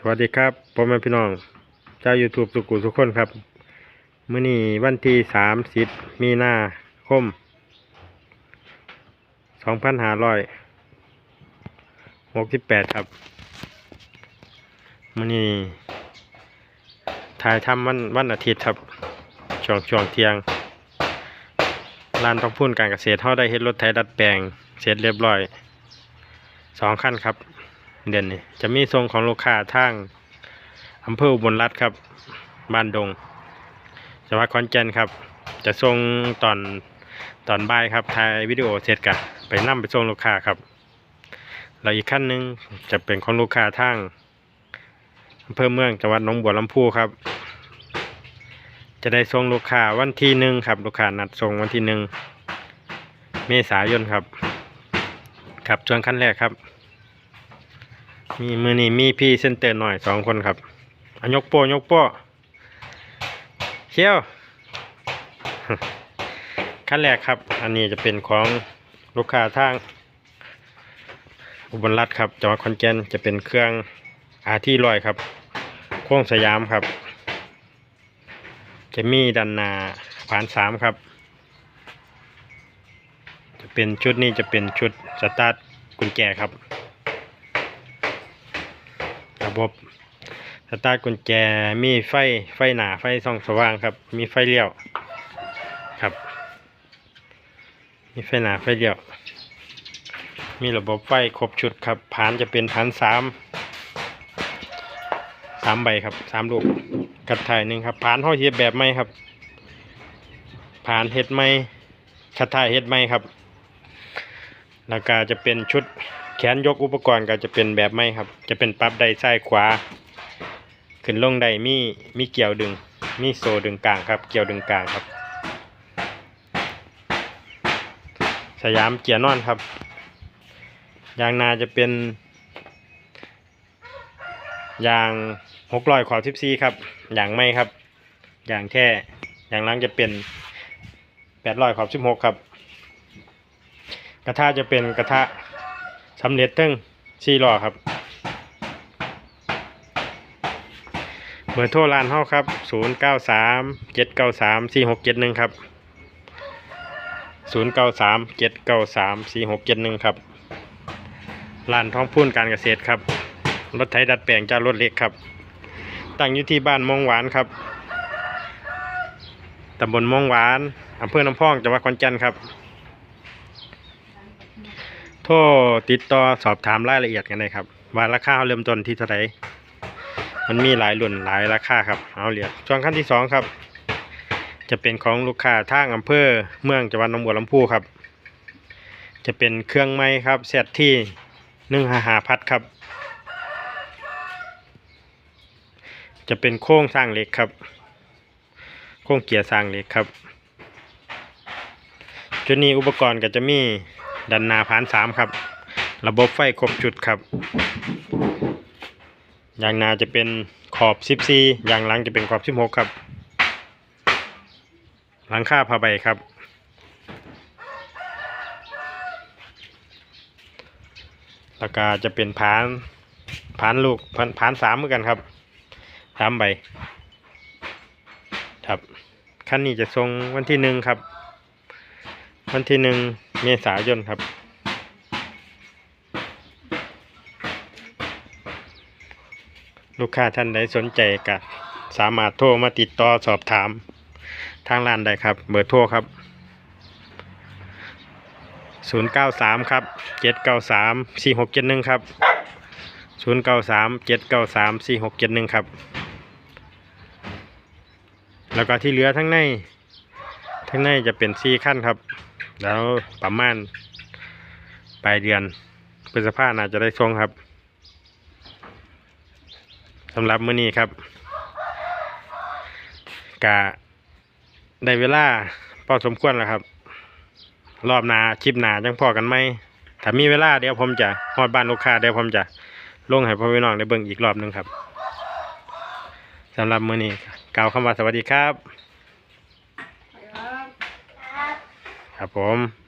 สวัสดีครับพ่อแม่พี่น้องเจ้า YouTube สุกุทุคนครับมื้อนี้วันที่สามสิบมีนาคมสองพันห้าร้อยหกสิบแปดครับมื้อนี้ถ่ายทำวันวันอาทิตย์ครับช่วงช่วงเที่ยงลานต้องพูนการเกษตรเขาได้เฮ็ดรถไถดัดแปลงเสร็จเรียบร้อยสองขั้นครับ เด่นนี่จะมีทรงของลูกค้าทางอำเภออุบลรัฐครับ บ้านดงจังหวัดขอนแก่นครับ จะส่งตอนตอนบ่ายครับถ่ายวิดีโอเสร็จกะไปนั่ไปส่งลูกค้าครับแล้วอีกขั้นหนึ่งจะเป็นของลูกค้าทางอำเภอเมืองจังหวัดหนองบัวลำพูครับ จะได้ส่งลูกค้าวันที่หนึ่งครับ ลูกค้านัดส่งวันที่หนึ่งเมษายนครับ ครับช่วงขั้นแรกครับ มีมือนี้มีพี่เซนเตอร์หน่อยสองคนครับอยกโป้ยกโป้เชี่ยวขั้นแรกครับ อันนี้จะเป็นของลูกค้าทาง อุบลรัฐครับจังหวัดขอนแก่นจะเป็นเครื่องอาที่ลอยครับโค้งสยามครับ จะมีดันนาผ่านสามครับ จะเป็นชุดนี้จะเป็นชุดสตาร์ทกุญแจครับ บบสตาร์ทกุญแจมีไฟไฟหนาไฟส่องสว่างครับ มีไฟเลี้ยวครับ มีไฟหนาไฟเลี้ยว มีระบบไฟครบชุดครับผานจะเป็นผานสามสามใบครับสามลูกกระถ่ายหนึ่งครับผานห้อยเฮ็ดแบบไม่ครับผานเฮ็ดไม่กระถ่ายเฮ็ดไม่ครับแล้วก็จะเป็นชุด แขนยกอุปกรณ์ก็จะเป็นแบบไม่ครับ จะเป็นปรับได้ซ้ายขวา ขึ้นลงได้มีมีเกี่ยวดึง มีโซดึงกลางครับ เกี่ยวดึงกลางครับ สยามเกียร์นอนครับ ยางนาจะเป็นยางหกร้อยขอบทิซีครับยางไม่ครับยางแท้ยางล้างจะเป็นแปดร้อยขอบสิบหกครับ กระทะจะเป็นกระทะ สำเร็จตั้งสี่ล้อครับเบอร์โทรร้านเฮาครับ 0 9 3 7 9 3 4 6 7 1 ครับ 0 9 3 7 9 3 4 6 7 1 ครับร้านท้องพูนการเกษตรครับ รถไถดัดแปลงจากรถเล็กครับ ตั้งอยู่ที่บ้านมองหวานครับ ตำบลมองหวาน อำเภอน้ำพอง จังหวัดขอนแก่นครับ ทรติดต่อสอบถามรายละเอียดกันเลยครับ ว่าราคาเริ่มต้นที่เท่าไหร่มันมีหลายรุ่นหลายราคาครับเอาเหรียญช่วงขั้นที่สองครับ จะเป็นของลูกค้าทางอำเภอเมืองจังหวัดหนองบัวลำพูครับ จะเป็นเครื่องไม้ครับเซตที่หนึ่งหาหาพัดครับ จะเป็นโค้งสร้างเหล็กครับ โค้งเกียร์สร้างเหล็กครับจุดนี้อุปกรณ์ก็จะมี ดันนาพานสามครับ ระบบไฟครบจุดครับยางนาจะเป็นขอบ 14ยางหลังจะเป็นขอบ 16 ครับ หลังคาผ้าใบครับ แล้วก็จะเป็นผานผานลูกผานผานสามเหมือนกันครับสามใบ ครับ ขั้นนี้จะทรงวันที่หนึ่งครับ วันที่หนึ่ง เมษายนครับลูกค้าท่านใดสนใจก็สามารถโทรมาติดต่อสอบถาม ทางร้านได้ครับ เบอร์โทรครับ 093 ครับ 793 4671 ครับ 093 793 4671 ครับ แล้วก็ที่เหลือทั้งใน ทั้งในจะเป็น4ขั้นครับ แล้วประมาณปลายเดือนพฤษภาน่าจะได้ส่งครับสำหรับมื้อนี้ครับกะได้เวลาพอสมควรแล้วครับ รอบนาคลิปนาจังพอกันไหมถ้ามีเวลาเดี๋ยวผมจะฮอดบ้านลูกค้าเดี๋ยวผมจะลงให้พ่อพี่น้องได้เบิ่งอีกรอบหนึงครับสำหรับมื้อนี้กล่าวคำว่าสวัสดีครับ ครับผม